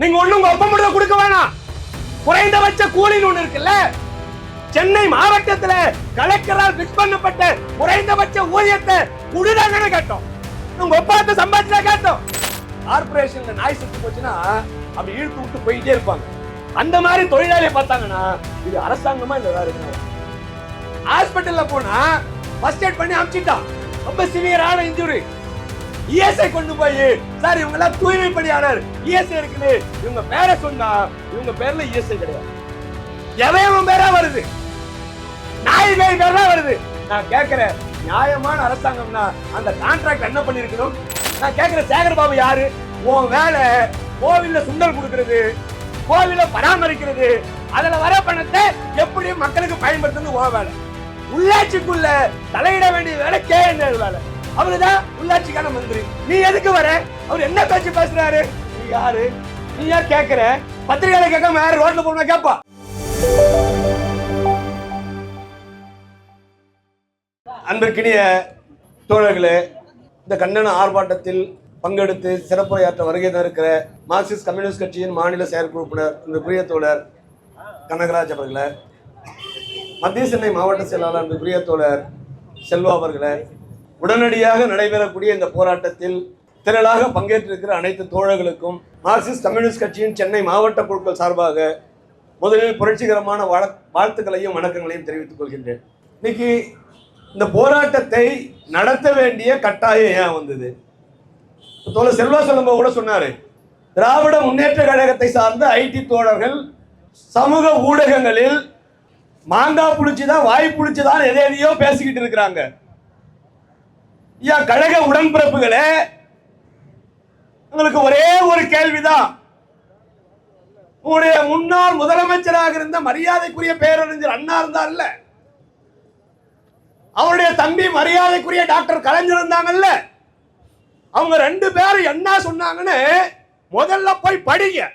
நீங்க ஒண்ணு உங்க ஒப்பம் முடிவை கொடுக்க வேணாம். குறைந்தபட்ச கூலின்னு ஒண்ணு இருக்குல்ல? சென்னை மாவட்டத்துல கலெக்டரால் பிக்ஸ் பண்ணப்பட்ட குறைந்தபட்ச ஊதியத்தை குடுதாங்கன்னு கேட்டோம். உங்க ஒப்பாத்த சம்பாதிச்சா கேட்டோம். கார்பரேஷன்ல நாய் செத்து போச்சுன்னா அப்படி இழுத்து விட்டு போயிட்டே இருப்பாங்க. அந்த மாதிரி தொழிலாளியை பார்த்தாங்கன்னா இது அரசாங்கமா இல்ல வேற என்ன ஹாஸ்பிட்டல்ல போனா ஃபர்ஸ்ட் எய்ட் பண்ணி அமிச்சிட்டான். ரொம்ப சிவியரான இன்ஜுரி இஎஸ்ஐ கொண்டு போய் சார் இவங்க எல்லாம் தூய்மை பணியாளர் இஎஸ்ஐ இருக்குது இவங்க பேரை சொன்னா இவங்க பேர்ல இஎஸ்ஐ கிடையாது. எவன் பேரா வருது? நாய் பேர் பேரா வருது. நான் கேட்கிறேன் நியாயமான அரசாங்கம்னா அந்த கான்ட்ராக்ட் என்ன பண்ணிருக்கணும்? நான் கேட்கிறேன் சேகர் பாபு யாரு? உன் வேலை கோவில்ல சுண்டல் கொடுக்கறது கோவில பராமரிக்கிறது அதுல வர பணத்தை எப்படி மக்களுக்கு பயன்படுத்தணும் உன் வேலை. உள்ளாட்சிக்குள்ள தலையிட வேண்டிய வேலை கே வேலை? அவருதான் உள்ளாட்சிக்கான மந்திரி. நீ எதுக்கு வர? அவர் என்ன பேச்சு பேசுறாரு? நீ யாரு? நீ யார் கேக்குற? பத்திரிகையில கேட்காம யாரு ரோட்ல போனா கேப்பா. அன்பிற்கினிய தோழர்களே இந்த கண்டன ஆர்ப்பாட்டத்தில் பங்கெடுத்து சிறப்புரையாற்ற வருகை இருக்கிற மார்க்சிஸ்ட் கம்யூனிஸ்ட் கட்சியின் மாநில செயற்குழு உறுப்பினர் இந்த பிரிய தோழர் கனகராஜ் அவர்களை மத்திய சென்னை மாவட்ட செயலாளர் அன்பு பிரிய தோழர் செல்வா அவர்களை உடனடியாக நடைபெறக்கூடிய இந்த போராட்டத்தில் திரளாக பங்கேற்றிருக்கிற அனைத்து தோழர்களுக்கும் மார்க்சிஸ்ட் கம்யூனிஸ்ட் கட்சியின் சென்னை மாவட்ட குழுக்கள் சார்பாக முதலில் புரட்சிகரமான வாழ்த்துக்களையும் வணக்கங்களையும் தெரிவித்துக் கொள்கின்றேன். இன்னைக்கு இந்த போராட்டத்தை நடத்த வேண்டிய கட்டாயம் ஏன் வந்தது? தோழர் செல்வா சொல்லும்போது கூட சொன்னாரு திராவிட முன்னேற்ற கழகத்தை சார்ந்த ஐடி தோழர்கள் சமூக ஊடகங்களில் மாங்காய் புளிச்சுதான் வாய் புளிச்சுதான் எதை எதையோ பேசிக்கிட்டு இருக்கிறாங்க. ஐயா கழக உடன்பிறப்புகளே உங்களுக்கு ஒரே ஒரு கேள்விதான். உங்களுடைய முன்னாள் முதலமைச்சராக இருந்த மரியாதைக்குரிய பேரறிஞர் அண்ணா இருந்தார்ல? அவருடைய தம்பி மரியாதைக்குரிய டாக்டர் கலைஞர் இருந்தாங்கல்ல? அவங்க ரெண்டு பேரும் என்ன சொன்னாங்கன்னு முதல்ல போய் படிங்க.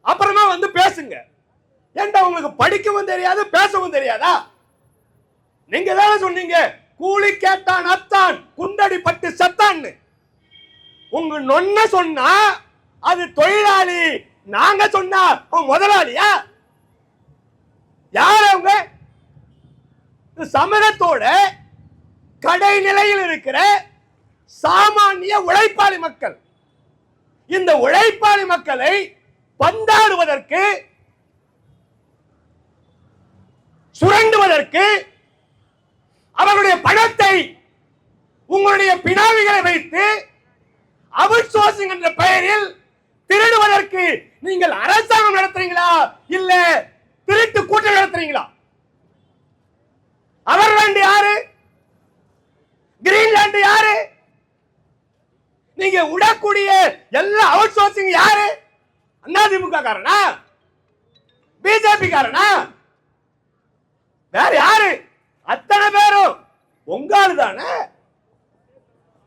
அப்புறமா வந்து பேசுங்க. ஏன்டா உங்களுக்கு படிக்கவும் தெரியாது பேசவும் தெரியாதா? நீங்க தானே சொன்னீங்க. கூலி கேட்டான் அத்தான் குண்டடி பட்டு சத்தான்னு உங்க நொன்ன சொன்னா அது தொழிலாளி நாங்க சொன்னா முதலாளியா? யார் அவங்க? சமரத்தோட கடை கடைநிலையில் இருக்கிற சாமானிய உழைப்பாளி மக்கள். இந்த உழைப்பாளி மக்களை பந்தாடுவதற்கு சுரண்டுவதற்கு அவர்களுடைய பணத்தை உங்களுடைய பினாவிகளை வைத்து அவுட் சோர்சிங் என்ற பெயரில் திருடுவதற்கு நீங்கள் அரசாங்கம் நடத்துறீங்களா? இல்ல திருட்டு கூட்டம் நடத்துறீங்களா? அவர்லாண்டு யாரு? கிரீன்லாண்டு யாரு? நீங்க விடக்கூடிய எல்லா அவுட் சோர்சிங் யாரு அதிமுக காரனா? பிஜேபி காரனா? வேற யாரு? அத்தனை பேரும் உங்க ஆளு தானே?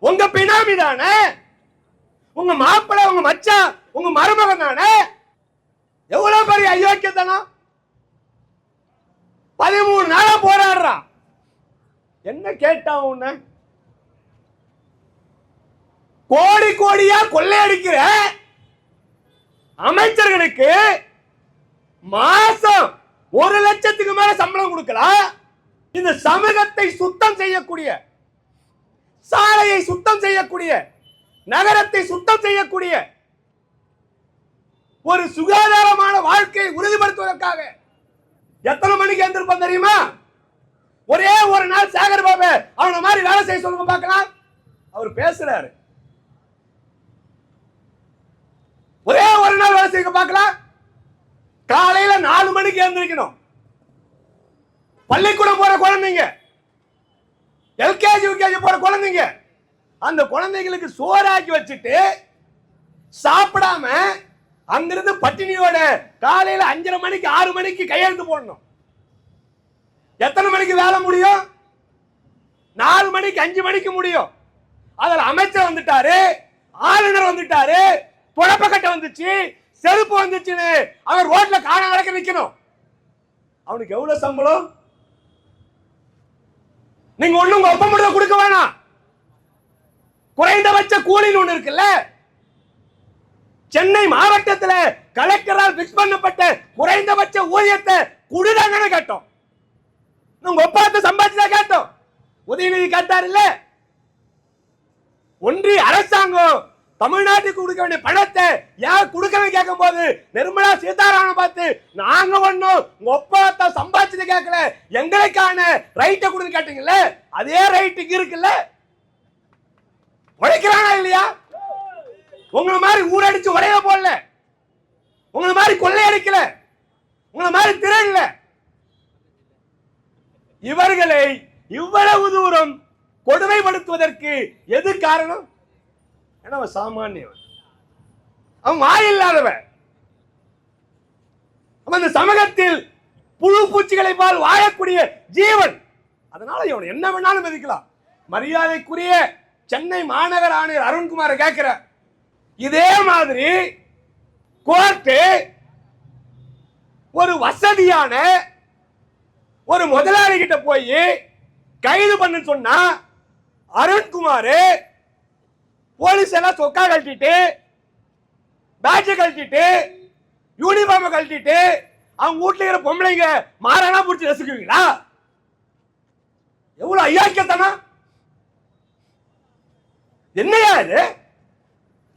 உங்க பினாமி தானே? உங்க மாப்பிள்ளை உங்க மச்சான் உங்க மருமகன் தானே? எவ்வளவு பெரிய அயோக்கியத்தனம்? பதிமூணு நாளா போராடுறான். என்ன கேட்டான் உன்ன? கோடி கோடியா கொள்ளையடிக்கிற அமைச்சர்களுக்கு மாசம் ஒரு லட்சத்துக்கு மேல சம்பளம் கொடுக்கலாம் இந்த சமூகத்தை சுத்தம் செய்யக்கூடிய சாலையை சுத்தம் செய்யக்கூடிய நகரத்தை சுத்தம் செய்யக்கூடிய ஒரு சுகாதாரமான வாழ்க்கையை உறுதிப்படுத்துவதற்காக எத்தனை மணிக்கு எழுந்திருப்போம் தெரியுமா? ஒரே ஒரு நாள் சேகர் பாபு அவன மாதிரி வேலை செய்ய சொல்லுங்க பார்க்கலாம். அவர் பேசுறாரு. ஒரே ஒரு நாள் வேலை செய்ய பார்க்கலாம். காலையில நாலு மணிக்கு எழுந்திருக்கணும். பள்ளிக்கூடம் போற குழந்தைங்க. எல்கேஜி யூகேஜி போற குழந்தைங்க. அந்த குழந்தைங்களுக்கு சோறாக்கி வச்சுட்டு சாப்பிடாம அங்கிருந்து பட்டினியோட காலையில அஞ்சரை மணிக்கு ஆறு மணிக்கு கையெழுத்து போடணும். எத்தனை மணிக்கு வேலை முடியும்? நாலு மணிக்கு அஞ்சு மணிக்கு முடியும். அதில் அமைச்சர் வந்துட்டாரு ஆளுநர் வந்துட்டாரு துடப்பக்கட்டை வந்துச்சு செருப்பு வந்துச்சுன்னு அவர் ரோட்ல காண நடக்க நிக்கணும். அவனுக்கு எவ்வளவு சம்பளம்? நீங்க ஒண்ணு உங்க ஒப்ப மட்டும் கொடுக்க வேணாம். குறைந்தபட்ச கூலின்னு ஒண்ணு இருக்குல்ல? சென்னை மாவட்டத்தில் கலெக்டரால் பிக்ஸ் பண்ணப்பட்ட குறைந்தபட்ச ஊதியத்தை குடுதாங்கன்னு கேட்டோம். உங்க ஒப்பாத்த சம்பாதிச்சா கேட்டோம். உதயநிதி கேட்டார் இல்ல ஒன்றிய அரசாங்கம் தமிழ்நாட்டுக்கு கொடுக்க வேண்டிய பணத்தை ஏன் கொடுக்கணும் கேட்கும் போது நிர்மலா சீதாராமன் பார்த்து நாங்க ஒண்ணும் உங்க ஒப்பாத்த சம்பாதிச்சது கேட்கல. எங்களுக்கான ரைட்டை கொடுத்து கேட்டீங்கல்ல அதே ரைட்டுக்கு இருக்குல்ல? உழைக்கிறானா இல்லையா? உங்களை மாதிரி ஊரடிச்சு உடைய போடல. உங்களை மாதிரி கொள்ளையடிக்கல. உங்களை மாதிரி திரளல இவர்களை இவ்வளவு தூரம் கொடுமைப்படுத்துவதற்கு எது காரணம்? ஏன்னா அவன் சாமானியவன். அவன் வாயில்லாதவன் அவன் இந்த சமூகத்தில் புழு பூச்சிகளை பால் வாழக்கூடிய ஜீவன். அதனால இவன் என்ன வேணாலும் மதிக்கலாம். மரியாதைக்குரிய சென்னை மாநகர ஆணையர் அருண்குமாரை கேட்கிற இதே மாதிரி கோர்ட்டு ஒரு வசதியான ஒரு முதலாளி கிட்ட போய் கைது பண்ணு சொன்னா அருண்குமார் போலீஸ் எல்லாம் சொக்கா கழட்டிட்டு பேட்ச கழட்டிட்டு யூனிஃபார்மை கழட்டிட்டு அவங்க வீட்டுல இருக்கிற பொம்பளைங்க மாறானா பிடிச்சி ரசிக்குவீங்களா? எவ்வளவு ஐயாக்கியத்தனம்? என்னையா இது?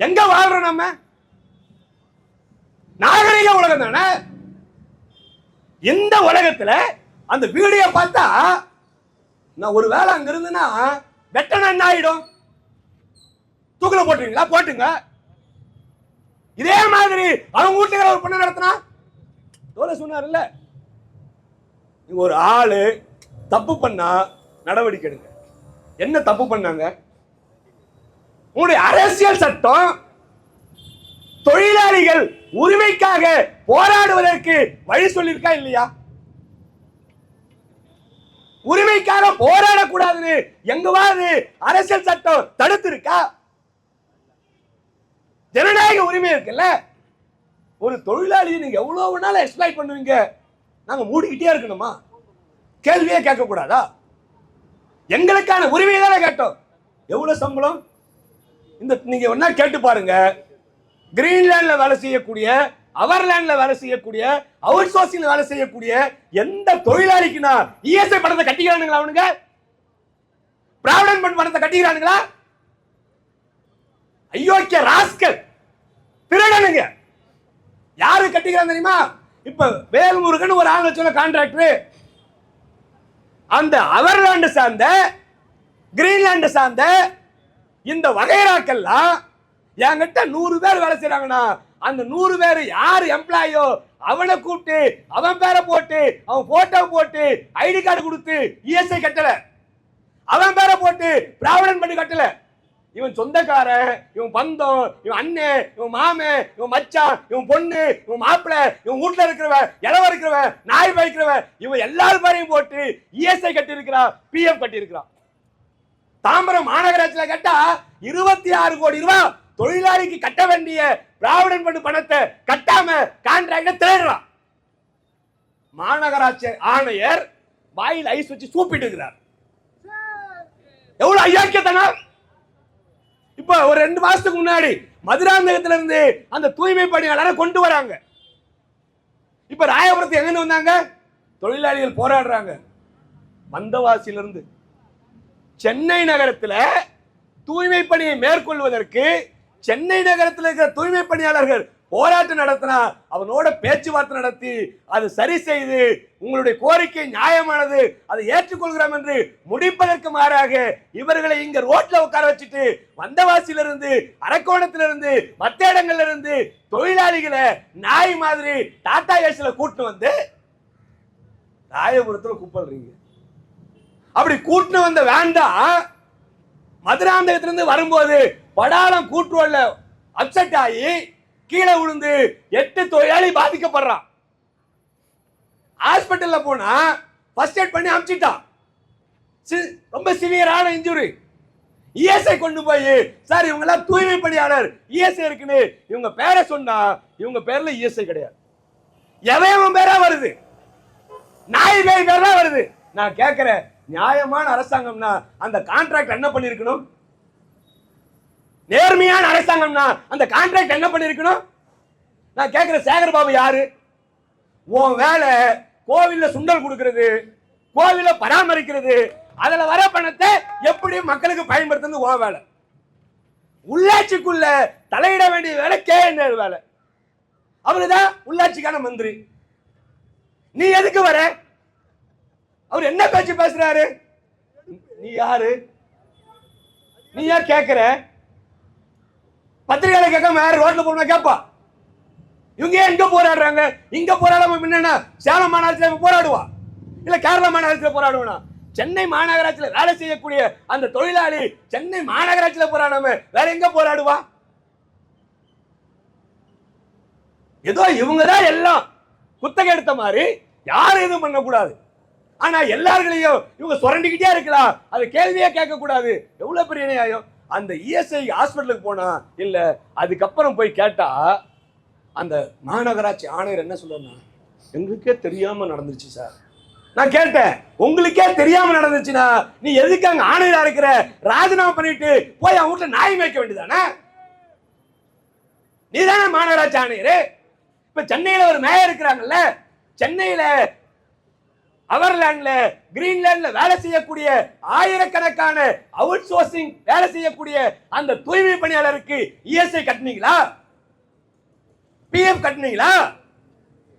எங்க வாழ்றோம் நம்ம? நாகரிக உலகம் தானே? இந்த உலகத்துல அந்த வீடியோ பார்த்தா நான் ஒரு வேலை அங்க இருந்துன்னா வெட்டன என்ன ஆயிடும். தூக்கில போட்டுறீங்களா? போட்டுங்க. இதே மாதிரி அவங்க வீட்டுல ஒரு பொண்ணு நடத்தினா? எவ்வளவு சொன்னார்ல நீங்க ஒரு ஆளு தப்பு பண்ணா நடவடிக்கை எடுங்க. என்ன தப்பு பண்ணாங்க? உங்களுடைய அரசியல் சட்டம் தொழிலாளிகள் உரிமைக்காக போராடுவதற்கு வழி சொல்லியிருக்கா இல்லையா? உரிமைக்காக போராடக்கூடாதுன்னு எங்குவாது அரசியல் சட்டம் தடுத்து இருக்கா ஜனநாயக உரிமை இருக்குல்ல? ஒரு தொழிலாளியை நீங்கள் எவ்வளோ வேணாலும் எக்ஸ்பிளைட் பண்ணுவீங்க. நாங்கள் மூடிக்கிட்டே இருக்கணுமா? கேள்வியே கேட்கக்கூடாதா? எங்களுக்கான உரிமையை தானே கேட்டோம். எவ்வளோ சம்பளம்? இந்த நீங்கள் ஒன்றா கேட்டு பாருங்க. கிரீன்லேண்டில் வேலை செய்யக்கூடிய அவர்லேண்டில் வேலை செய்யக்கூடிய அவுட் சோர்சிங்ல வேலை செய்யக்கூடிய எந்த தொழிலாளிக்குனா இஎஸ்ஐ படத்தை கட்டிக்கிறானுங்களா அவனுங்க? பிராவிடன் பண்ட் பணத்தை கட்டிக்கிறானுங்களா? ஐயோக்கிய ராஸ்கல். திருடனுங்க. யாரு கட்டிக்கிறாங்க தெரியுமா? இப்ப வேல்முருகன் ஒரு ஆள் சொன்ன கான்ட்ராக்டர் அந்த அவர்லாண்டு சார்ந்த கிரீன்லாண்டு சார்ந்த இந்த வகைராக்கெல்லாம் என்கிட்ட நூறு பேர் வேலை செய்யறாங்கன்னா அந்த நூறு பேர் யார் எம்ப்ளாயோ அவனை கூப்பிட்டு அவன் பேரை போட்டு அவன் போட்டோ போட்டு ஐடி கார்டு கொடுத்து இஎஸ்ஐ கட்டல. அவன் பேரை போட்டு பிராவிடன் பண்ணி கட்டல. இவன் சொந்தக்காரன் இவன் பந்தம் இவன் அண்ணன் இவன் மாமன் இவன் மச்சான் இவன் பொண்ணு இவன் மாப்பிள்ளை இவன் வீட்டுல இருக்கிறவன் இளவ இருக்கிறவன் நாய் வைக்கிறவன் இவன் எல்லாரும் பேரையும் போட்டு இஎஸ்ஐ கட்டி இருக்கிறான் பிஎஃப் கட்டி இருக்கிறான் தாம்பரம் மாநகராட்சியில கட்டா இருபத்தி ஆறு கோடி ரூபாய் தொழிலாளிக்கு கட்ட வேண்டிய பிராவிடன் ஃபண்ட் பணத்தை கட்டாம கான்ட்ராக்ட தேடுறான் மாநகராட்சி ஆணையர் வாயில் ஐஸ் வச்சு சூப்பிட்டு இருக்கிறார். எவ்வளவு ஐயாக்கியத்தனம் இப்போ ஒரு ரெண்டு மாசத்துக்கு முன்னாடி மதுராந்தகத்துல இருந்து அந்த தூய்மை பணியாளரை கொண்டு வராங்க. இப்ப ராயபுரத்து எங்க வந்தாங்க? தொழிலாளிகள் போராடுறாங்க. வந்தவாசியில இருந்து சென்னை நகரத்துல தூய்மை பணியை மேற்கொள்வதற்கு சென்னை நகரத்தில் இருக்கிற தூய்மை பணியாளர்கள் போராட்டம் நடத்தினா அவனோட பேச்சுவார்த்தை நடத்தி அது சரி செய்து உங்களுடைய கோரிக்கை நியாயமானது அதை ஏற்றுக்கொள்கிறோம் என்று முடிப்பதற்கு மாறாக இவர்களை இங்க ரோட்ல உட்கார வச்சுட்டு வந்தவாசியிலிருந்து அரக்கோணத்திலிருந்து மத்த இடங்கள்ல இருந்து தொழிலாளிகளை நாய் மாதிரி டாடா ஏசில கூட்டு வந்து ராயபுரத்துல கூப்பிடுறீங்க அப்படி கூட்டு வந்த வேண்டாம் மதுராந்தகத்திலிருந்து வரும்போது படாலம் கூட்டுவல்ல அப்செட் ஆகி கீழே விழுந்து எட்டு தொழிலாளி பாதிக்கப்படுறான். ஹாஸ்பிட்டல்ல போனா ஃபர்ஸ்ட் எய்ட் பண்ணி அமுச்சிட்டான். சி- ரொம்ப சிவியரான இன்ஜுரி இஎஸ்ஐ கொண்டு போய் சார் இவங்க எல்லாம் தூய்மை பணியாளர். இஎஸ்ஐ இருக்குன்னு இவங்க பேரை சொன்னா இவங்க பேர்ல இஎஸ்ஐ கிடையாது. எவன் பேரா வருது? நாய் பேய் பேர் தான் வருது. நான் கேட்கிறேன் நியாயமான அரசாங்கம்னா அந்த கான்ட்ராக்ட் என்ன பண்ணிருக்கணும்? நேர்மையான அரசாங்கம்னா அந்த கான்ட்ராக்ட் என்ன பண்ணிருக்கணும்? நான் கேட்கிற சேகர் பாபு யாரு? உன் வேலை கோவில்ல சுண்டல் கொடுக்கறது கோவில பராமரிக்கிறது அதுல வர பணத்தை எப்படி மக்களுக்கு பயன்படுத்துறது உன் வேலை? உள்ளாட்சிக்குள்ள தலையிட வேண்டிய வேலை கே வேலை. அவருதான் உள்ளாட்சிக்கான மந்திரி. நீ எதுக்கு வர? அவர் என்ன பேச்சு பேசுறாரு? நீ யாரு? நீ யார் கேட்கிற பத்திரிகையில கேட்காம யாரு ரோட்ல போனா கேப்பா. இவங்க ஏன் இங்க போராடுறாங்க? இங்க போராடாம முன்னா சேலம் மாநகரத்தில் போராடுவா? இல்ல கேரள மாநகரத்தில் போராடுவானா சென்னை மாநகராட்சியில் வேலை செய்யக்கூடிய அந்த தொழிலாளி சென்னை மாநகராட்சியில் போராடாம வேற எங்க போராடுவா? ஏதோ இவங்க தான் எல்லாம் குத்தகை எடுத்த மாதிரி யாரும் எதுவும் பண்ணக்கூடாது. ஆனா எல்லார்களையும் இவங்க சுரண்டிக்கிட்டே இருக்கலாம். அது கேள்வியே கேட்க கூடாது எவ்வளவு பெரிய நியாயம்? அந்த இஎஸ்ஐ ஹாஸ்பிட்டலுக்கு போனா இல்லை அதுக்கப்புறம் போய் கேட்டா அந்த மாநகராட்சி ஆணையர் என்ன சொல்லணும் எங்களுக்கே தெரியாம நடந்துச்சு சார். நான் கேட்டேன் உங்களுக்கே தெரியாம நடந்துச்சுன்னா நீ எதுக்கு அங்க ஆணையரா இருக்கிற? ராஜினாமா பண்ணிட்டு போய் அவங்க வீட்டுல நாய் மேய்க்க வேண்டியதானே? நீதானே மாநகராட்சி ஆணையர்? இப்ப சென்னையில ஒரு மேயர் இருக்கிறாங்கல்ல சென்னையில அவர்லேண்ட்ல கிரீன்லாண்ட்ல வேலை செய்யக்கூடிய ஆயிரக்கணக்கான அவுட் சோர்சிங் வேலை செய்யக்கூடிய அந்த தூய்மை பணியாளருக்கு இஎஸ்ஐ கட்டினீங்களா? பிஎஃப் கட்டினீங்களா?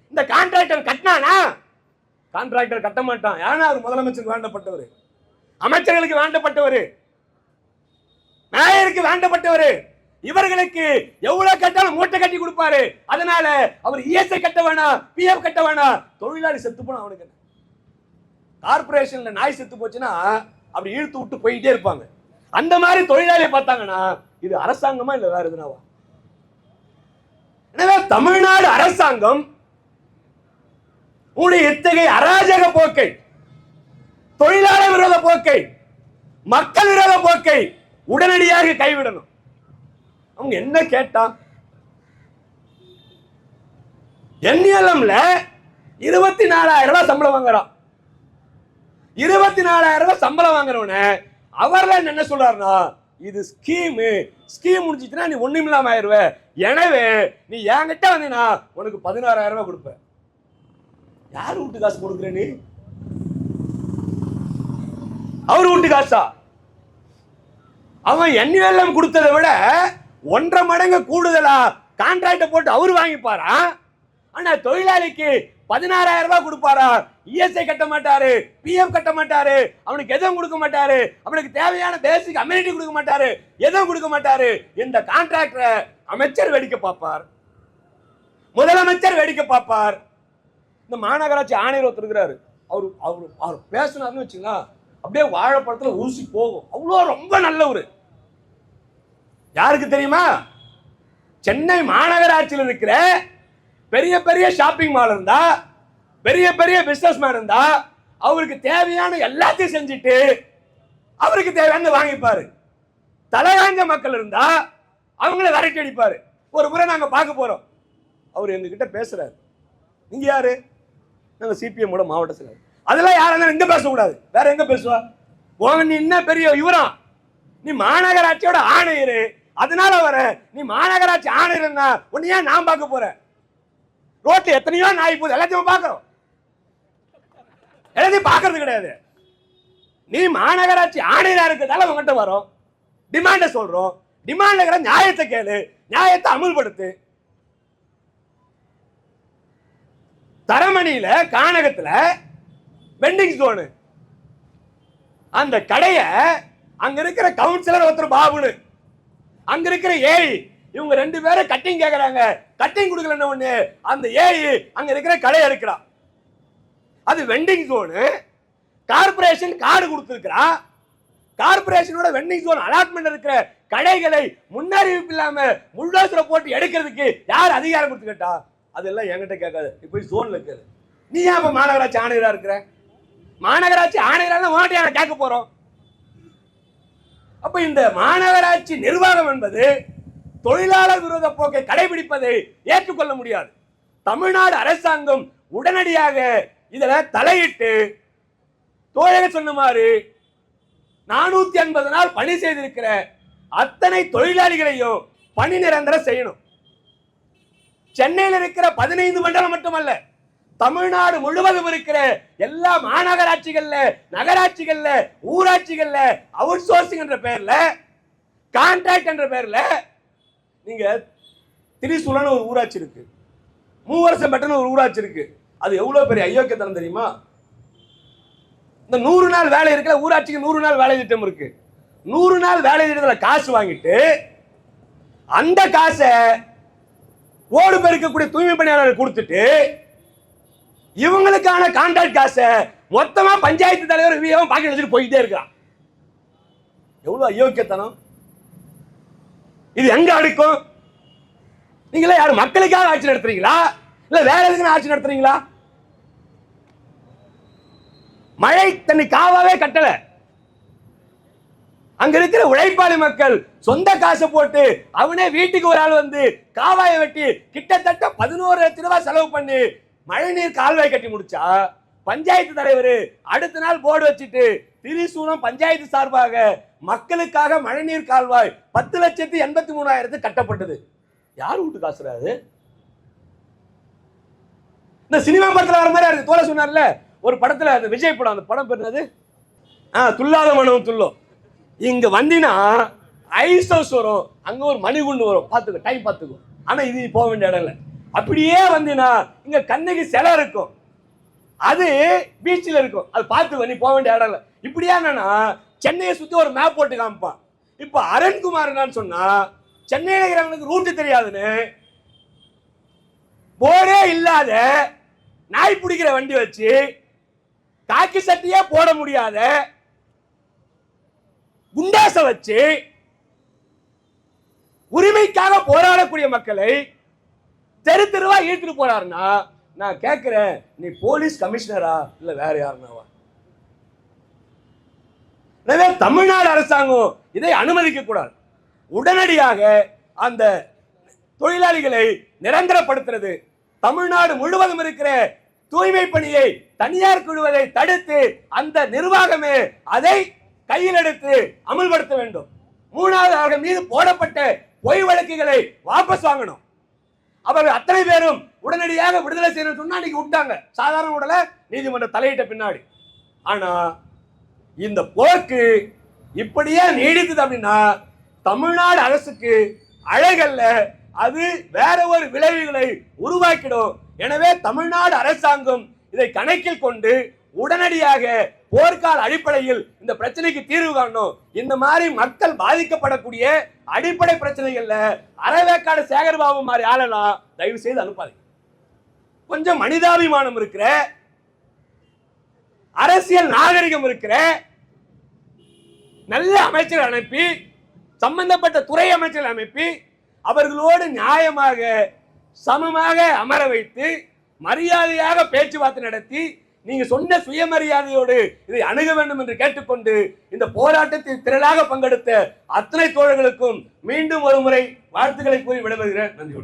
இந்த கான்ட்ராக்டர் கட்டினானா? கான்ட்ராக்டர் கட்ட மாட்டான். ஏன்னா அவர் முதலமைச்சருக்கு வேண்டப்பட்டவர். அமைச்சர்களுக்கு வேண்டப்பட்டவர். மேயருக்கு வேண்டப்பட்டவர். இவர்களுக்கு எவ்வளவு கட்டாலும் மூட்டை கட்டி கொடுப்பாரு. அதனால அவர் இஎஸ்ஐ கட்ட வேணாம் பிஎஃப் கட்ட வேணாம். தொழிலாளி செத்து போனா அவனுக்கு கார்பரேஷன்ல நாய் செத்து போச்சுன்னா அப்படி இழுத்து விட்டு போயிட்டே இருப்பாங்க. அந்த மாதிரி தொழிலாளியை பார்த்தாங்கன்னா இது அரசாங்கமா இல்ல வேற எதுனாவா? எனவே தமிழ்நாடு அரசாங்கம் உங்களுடைய இத்தகைய அராஜக போக்கை தொழிலாளர் விரோத போக்கை மக்கள் விரோத போக்கை உடனடியாக கைவிடணும். அவங்க என்ன கேட்டா? என்எல்எம்ல இருபத்தி நாலாயிரம் ரூபாய் சம்பளம் வாங்குறான். இருபத்தி நாலாயிரம் ரூபாய் சம்பளம் வாங்குறவன அவர்ல என்ன சொல்றாருன்னா இது ஸ்கீமு ஸ்கீம் முடிஞ்சிச்சுன்னா நீ ஒண்ணும் இல்லாம ஆயிடுவ எனவே நீ என்கிட்ட வந்தீங்கன்னா உனக்கு பதினாறாயிரம் ரூபாய் கொடுப்பேன் யார் வீட்டு காசு கொடுக்குற நீ? அவர் வீட்டு காசா? அவன் என்யூஎல்எம் கொடுத்ததை விட ஒன்றரை மடங்கு கூடுதலா கான்ட்ராக்ட போட்டு அவர் வாங்கிப்பாரா? ஆனா தொழிலாளிக்கு பதினாறாயிரம் ரூபாய் கொடுப்பாரா? இஎஸ்ஐ கட்ட மாட்டாரு பிஎஃப் கட்ட மாட்டாரு அவனுக்கு எதுவும் கொடுக்க மாட்டாரு அவனுக்கு தேவையான பேசிக் அம்யூனிட்டி கொடுக்க மாட்டாரு எதுவும் கொடுக்க மாட்டாரு. இந்த கான்ட்ராக்டரை அமைச்சர் வேடிக்கை பார்ப்பார். முதலமைச்சர் வேடிக்கை பார்ப்பார். இந்த மாநகராட்சி ஆணையர் ஒருத்தர் இருக்கிறாரு. அவர் அவர் அவர் பேசினார்னு வச்சுங்களா அப்படியே வாழைப்பழத்தில் ஊசி போகும். அவ்வளோ ரொம்ப நல்லவர். யாருக்கு தெரியுமா? சென்னை மாநகராட்சியில் இருக்கிற பெரிய பெரிய ஷாப்பிங் மால் இருந்தா பெரிய பெரிய பிஸ்னஸ் மேன் இருந்தா அவருக்கு தேவையான எல்லாத்தையும் செஞ்சுட்டு அவருக்கு தேவையான வாங்கிப்பாரு. தலையாஞ்ச மக்கள் இருந்தா அவங்கள விரட்டி அடிப்பாரு. ஒரு முறை நாங்கள் பார்க்க போறோம். அவர் எங்ககிட்ட பேசுறாரு. நீங்க யாரு? நாங்க சிபிஎம் ஓட மாவட்ட செயலர் அதெல்லாம் யாரா இருந்தாலும் பேசக்கூடாது. வேற எங்க பேசுவா? உங்க நீ என்ன பெரிய இவரம் நீ மாநகராட்சியோட ஆணையர். அதனால வர நீ மாநகராட்சி ஆணையர்னா உன்னை ஏன் நான் பார்க்க போறேன். ரோட்ல எத்தனையோ நாய் போகுது. எல்லாத்தையும் பார்க்கறோம். எல்லாத்தையும் பார்க்கறது கிடையாது. நீ மாநகராட்சி ஆணையராக இருக்கிறதால உங்ககிட்ட வரோம். டிமாண்ட சொல்றோம். டிமாண்ட்ல இருக்கிற நியாயத்தை கேளு. நியாயத்தை அமுல்படுத்து. தரமணியில கானகத்துல வெண்டிங் ஜோனு அந்த கடையை அங்க இருக்கிற கவுன்சிலர் ஒருத்தர் பாபுனு. அங்க இருக்கிற ஏழை. இவங்க ரெண்டு பேரும் கட்டிங் கேட்குறாங்க கட்டிங் கொடுக்கலன்னு ஒன்று அந்த ஏஐ அங்கே இருக்கிற கடை எடுக்கிறான் அது வெண்டிங் ஜோனு கார்பரேஷன் கார்டு கொடுத்துருக்குறா. கார்பரேஷனோட வெண்டிங் ஜோன் அலாட்மெண்ட் இருக்கிற கடைகளை முன்னறிவிப்பு இல்லாமல் முள்ளாசுர போட்டு எடுக்கிறதுக்கு யார் அதிகாரம் கொடுத்து கேட்டா? அதெல்லாம் என்கிட்ட கேட்காது. இப்போ போய் இருக்குது இருக்காது நீ ஏன் மாநகராட்சி ஆணையராக இருக்கிற? மாநகராட்சி ஆணையராக உன்கிட்ட கேட்க போகிறோம் அப்போ இந்த மாநகராட்சி நிர்வாகம் என்பது தொழிலாளர் விரோத போக்கை கடைபிடிப்பதை ஏற்றுக்கொள்ள முடியாது. தமிழ்நாடு அரசாங்கம் உடனடியாக இதுல தலையிட்டு தோழக சொன்ன நானூத்தி ஐம்பது நாள் பணி செய்திருக்கிற அத்தனை தொழிலாளிகளையும் பணி நிரந்தரம் செய்யணும். சென்னையில் இருக்கிற பதினைந்து மண்டலம் மட்டுமல்ல தமிழ்நாடு முழுவதும் இருக்கிற எல்லா மாநகராட்சிகள்ல நகராட்சிகள்ல ஊராட்சிகள்ல அவுட் சோர்சிங் என்ற பெயர்ல கான்ட்ராக்ட் என்ற பெயர்ல நீங்க திரிசூலன்னு ஒரு ஊராட்சி இருக்கு. மூவரசம் பெட்டன்னு ஒரு ஊராட்சி இருக்கு. அது எவ்வளவு பெரிய அயோக்கியத்தனம் தெரியுமா? இந்த நூறு நாள் வேலை இருக்குல்ல ஊராட்சிக்கு நூறு நாள் வேலை திட்டம் இருக்கு. நூறு நாள் வேலை திட்டத்தில் காசு வாங்கிட்டு அந்த காசை ஓடு பெருக்கக்கூடிய தூய்மை பணியாளர்கள் கொடுத்துட்டு இவங்களுக்கான கான்ட்ராக்ட் காசை மொத்தமா பஞ்சாயத்து தலைவர் விஏவும் பாக்கெட் வச்சுட்டு போயிட்டே இருக்கான். எவ்வளவு அயோக்கியத்தனம்? இது எங்க அடுக்கும்? நீங்களே யார் மக்களுக்காக ஆட்சி நடத்துறீங்களா? இல்ல வேற எதுக்கு ஆட்சி நடத்துறீங்களா? மழை தண்ணி காவாவே கட்டல. அங்க இருக்கிற உழைப்பாளி மக்கள் சொந்த காசை போட்டு அவனே வீட்டுக்கு ஒரு ஆள் வந்து காவாயை வெட்டி கிட்டத்தட்ட பதினோரு லட்ச ரூபாய் செலவு பண்ணி மழைநீர் கால்வாய் கட்டி முடிச்சா பஞ்சாயத்து தலைவர் அடுத்த நாள் போர்டு வச்சுட்டு திரிசூலம் பஞ்சாயத்து சார்பாக மக்களுக்காக மழைநீர் கால்வாய் பத்து லட்சத்தி எண்பத்தி மூணாயிரத்து கட்டப்பட்டது. யார் வீட்டு காசுறாரு இந்த சினிமா படத்தில் வர மாதிரி இருக்கு. தோலை சொன்னார்ல ஒரு படத்துல அந்த விஜய் படம் அந்த படம் பெறுனது ஆ துல்லாத மனம் துள்ளும் இங்க வந்தினா ஐஸ் ஹவுஸ் வரும். அங்க ஒரு மணிகுண்டு வரும். பார்த்துக்கோ டைம் பார்த்துக்கோ. ஆனா இது போக வேண்டிய இடம் இல்ல அப்படியே வந்தினா இங்க கண்ணகி சிலை இருக்கும். அது பீச்சில் இருக்கும். அது பார்த்து நீ போக வேண்டிய இடம் இல்ல இப்படியா என்னன்னா சென்னையை சுத்தி ஒரு மேப் போட்டு காமிப்பான் இப்போ அருண்குமார் என்னன்னு சொன்னா சென்னையில இருக்கிறவங்களுக்கு ரூட்டு தெரியாதுன்னு போர்டே இல்லாத நாய் பிடிக்கிற வண்டி வச்சு காக்கி சட்டையே போட முடியாத குண்டாச வச்சு உரிமைக்காக போராடக்கூடிய மக்களை தெரு தெருவா இழுத்துட்டு போறாருன்னா நான் கேட்கிறேன் நீ போலீஸ் கமிஷனரா இல்ல வேற யாருனாவா? எனவே தமிழ்நாடு அரசாங்கம் இதை அனுமதிக்க கூடாது உடனடியாக அந்த தொழிலாளிகளை நிரந்தரப்படுத்துறது தமிழ்நாடு முழுவதும் இருக்கிற தூய்மை பணியை தனியார் குழுவதை தடுத்து அந்த நிர்வாகமே அதை கையில் எடுத்து அமல்படுத்த வேண்டும். மூணாவது அவர்கள் மீது போடப்பட்ட பொய் வழக்குகளை வாபஸ் வாங்கணும். அவர்கள் அத்தனை பேரும் உடனடியாக விடுதலை செய்யணும் சொன்னா அன்னைக்கு விட்டாங்க. சாதாரண உடலை நீதிமன்ற தலையிட்ட பின்னாடி. ஆனா இந்த போக்கு இப்படியே நீடித்தது அப்படின்னா தமிழ்நாடு அரசுக்கு அழகல்ல அது வேற ஒரு விளைவுகளை உருவாக்கிடும். எனவே தமிழ்நாடு அரசாங்கம் இதை கணக்கில் கொண்டு உடனடியாக போர்க்கால அடிப்படையில் இந்த பிரச்சனைக்கு தீர்வு காணணும். இந்த மாதிரி மக்கள் பாதிக்கப்படக்கூடிய அடிப்படை பிரச்சனைகள்ல அறவேக்காடு சேகர்பாபு மாதிரி ஆளெல்லாம் தயவு செய்து அனுப்பாதீங்க. கொஞ்சம் மனிதாபிமானம் இருக்கிற அரசியல் நாகரிகம் இருக்கிற நல்ல அமைச்சர் அனுப்பி சம்பந்தப்பட்ட துறை அமைச்சர் அனுப்பி அவர்களோடு நியாயமாக சமமாக அமர வைத்து மரியாதையாக பேச்சுவார்த்தை நடத்தி நீங்க சொன்ன சுயமரியாதையோடு இதை அணுக வேண்டும் என்று கேட்டுக்கொண்டு இந்த போராட்டத்தில் திரளாக பங்கெடுத்த அத்தனை தோழர்களுக்கும் மீண்டும் ஒரு முறை வாழ்த்துக்களை கூறி விடைபெறுகிறேன். நன்றி